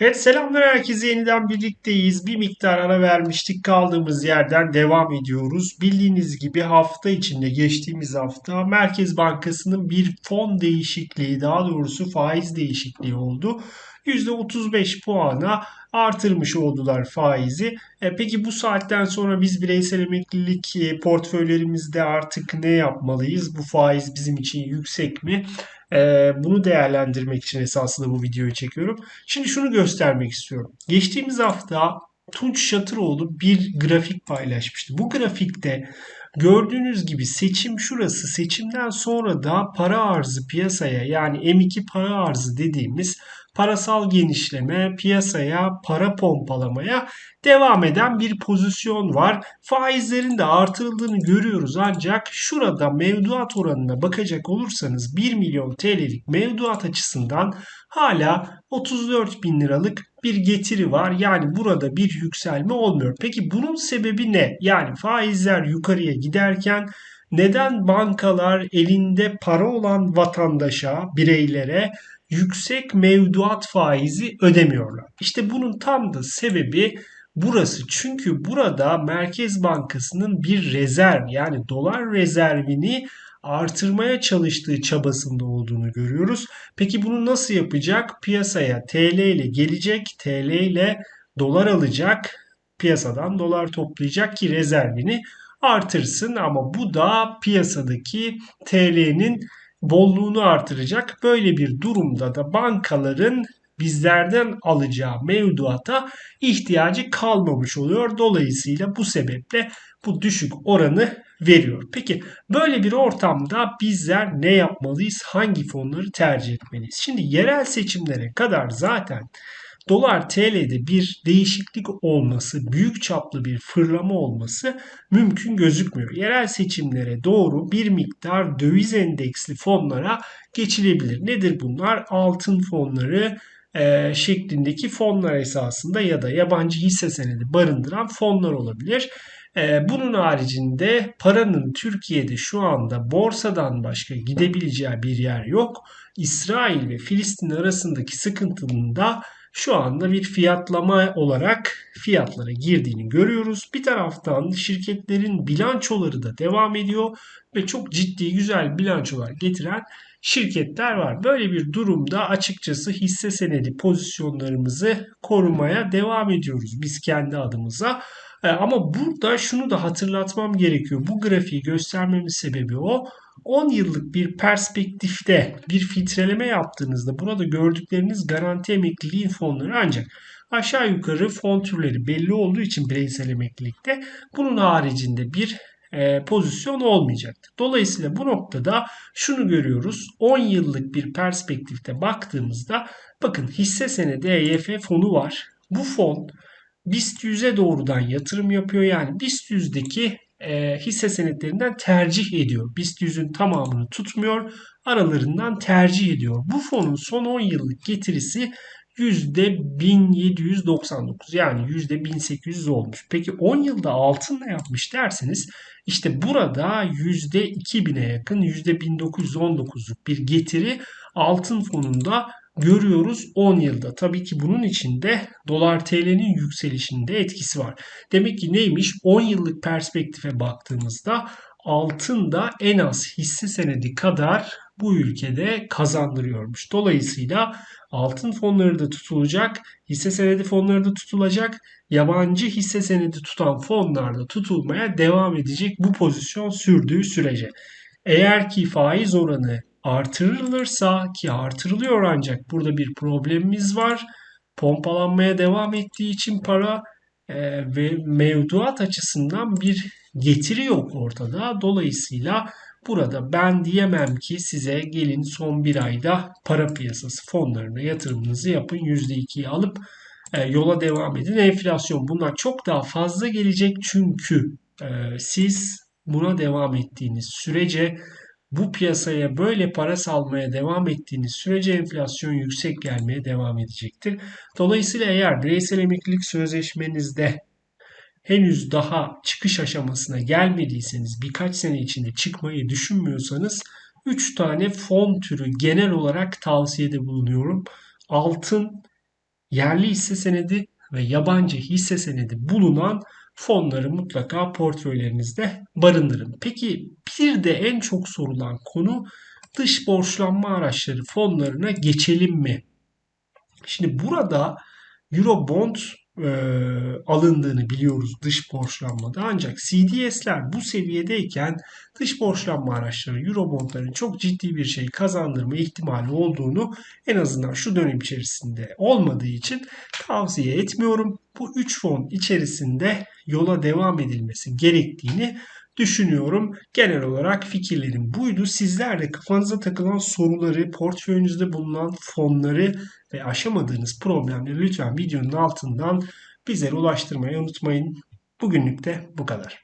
Evet selamlar herkese yeniden birlikteyiz. Bir miktar ara vermiştik kaldığımız yerden devam ediyoruz. Bildiğiniz gibi hafta içinde geçtiğimiz hafta Merkez Bankası'nın bir fon değişikliği daha doğrusu faiz değişikliği oldu. %35 puana artırmış oldular faizi. E, peki bu saatten sonra biz bireysel emeklilik e, portföylerimizde artık ne yapmalıyız? Bu faiz bizim için yüksek mi? E, bunu değerlendirmek için esasında bu videoyu çekiyorum. Şimdi şunu göstermek istiyorum. Geçtiğimiz hafta Tunç Şatıroğlu bir grafik paylaşmıştı. Bu grafikte gördüğünüz gibi seçim şurası. Seçimden sonra da para arzı piyasaya yani M2 para arzı dediğimiz parasal genişleme, piyasaya para pompalamaya devam eden bir pozisyon var. Faizlerin de artırıldığını görüyoruz ancak şurada mevduat oranına bakacak olursanız 1 milyon TL'lik mevduat açısından hala 34 bin liralık bir getiri var. Yani burada bir yükselme olmuyor. Peki bunun sebebi ne? Yani faizler yukarıya giderken neden bankalar elinde para olan vatandaşa, bireylere yüksek mevduat faizi ödemiyorlar. İşte bunun tam da sebebi burası. Çünkü burada Merkez Bankası'nın bir rezerv yani dolar rezervini artırmaya çalıştığı çabasında olduğunu görüyoruz. Peki bunu nasıl yapacak? Piyasaya TL ile gelecek, TL ile dolar alacak, piyasadan dolar toplayacak ki rezervini artırsın ama bu da piyasadaki TL'nin bolluğunu artıracak. Böyle bir durumda da bankaların bizlerden alacağı mevduata ihtiyacı kalmamış oluyor. Dolayısıyla bu sebeple bu düşük oranı veriyor. Peki böyle bir ortamda bizler ne yapmalıyız? Hangi fonları tercih etmeliyiz? Şimdi yerel seçimlere kadar zaten dolar TL'de bir değişiklik olması, büyük çaplı bir fırlama olması mümkün gözükmüyor. Yerel seçimlere doğru bir miktar döviz endeksli fonlara geçilebilir. Nedir bunlar? Altın fonları, e, şeklindeki fonlar esasında ya da yabancı hisse senedi barındıran fonlar olabilir. E, bunun haricinde paranın Türkiye'de şu anda borsadan başka gidebileceği bir yer yok. İsrail ve Filistin arasındaki sıkıntının da şu anda bir fiyatlama olarak fiyatlara girdiğini görüyoruz. Bir taraftan şirketlerin bilançoları da devam ediyor ve çok ciddi güzel bilançolar getiren şirketler var. Böyle bir durumda açıkçası hisse senedi pozisyonlarımızı korumaya devam ediyoruz biz kendi adımıza. E, ama burada şunu da hatırlatmam gerekiyor. Bu grafiği göstermemin sebebi o. 10 yıllık bir perspektifte bir filtreleme yaptığınızda burada gördükleriniz garanti emekliliğin fonları ancak aşağı yukarı fon türleri belli olduğu için bireysel emeklilikte bunun haricinde bir e, pozisyon olmayacaktır. Dolayısıyla bu noktada şunu görüyoruz. 10 yıllık bir perspektifte baktığımızda bakın hisse senedi EYF fonu var. Bu fon BIST 100'e doğrudan yatırım yapıyor. Yani BIST 100'deki e, hisse senetlerinden tercih ediyor. BIST 100'ün tamamını tutmuyor. Aralarından tercih ediyor. Bu fonun son 10 yıllık getirisi %1799 yani %1800 olmuş. Peki 10 yılda altın ne yapmış derseniz işte burada %2000'e yakın %1919'luk bir getiri altın fonunda görüyoruz 10 yılda. Tabii ki bunun içinde dolar TL'nin yükselişinde etkisi var. Demek ki neymiş? 10 yıllık perspektife baktığımızda altın da en az hisse senedi kadar bu ülkede kazandırıyormuş. Dolayısıyla altın fonları da tutulacak, hisse senedi fonları da tutulacak, yabancı hisse senedi tutan fonlar da tutulmaya devam edecek bu pozisyon sürdüğü sürece. Eğer ki faiz oranı artırılırsa ki artırılıyor ancak burada bir problemimiz var. Pompalanmaya devam ettiği için para e, ve mevduat açısından bir getiri yok ortada. Dolayısıyla burada ben diyemem ki size gelin son bir ayda para piyasası fonlarına yatırımınızı yapın %2'yi alıp e, yola devam edin. Enflasyon bunlar çok daha fazla gelecek çünkü e, siz buna devam ettiğiniz sürece bu piyasaya böyle para salmaya devam ettiğiniz sürece enflasyon yüksek gelmeye devam edecektir. Dolayısıyla eğer bireysel emeklilik sözleşmenizde henüz daha çıkış aşamasına gelmediyseniz, birkaç sene içinde çıkmayı düşünmüyorsanız 3 tane fon türü genel olarak tavsiyede bulunuyorum. Altın, yerli hisse senedi ve yabancı hisse senedi bulunan fonları mutlaka portföylerinizde barındırın. Peki bir de en çok sorulan konu dış borçlanma araçları fonlarına geçelim mi? Şimdi burada Eurobond e, alındığını biliyoruz dış borçlanmada. Ancak CDS'ler bu seviyedeyken dış borçlanma araçları Eurobondların çok ciddi bir şey kazandırma ihtimali olduğunu en azından şu dönem içerisinde olmadığı için tavsiye etmiyorum. Bu 3 fon içerisinde yola devam edilmesi gerektiğini düşünüyorum. Genel olarak fikirlerim buydu. Sizler de kafanıza takılan soruları, portföyünüzde bulunan fonları ve aşamadığınız problemleri lütfen videonun altından bizlere ulaştırmayı unutmayın. Bugünlük de bu kadar.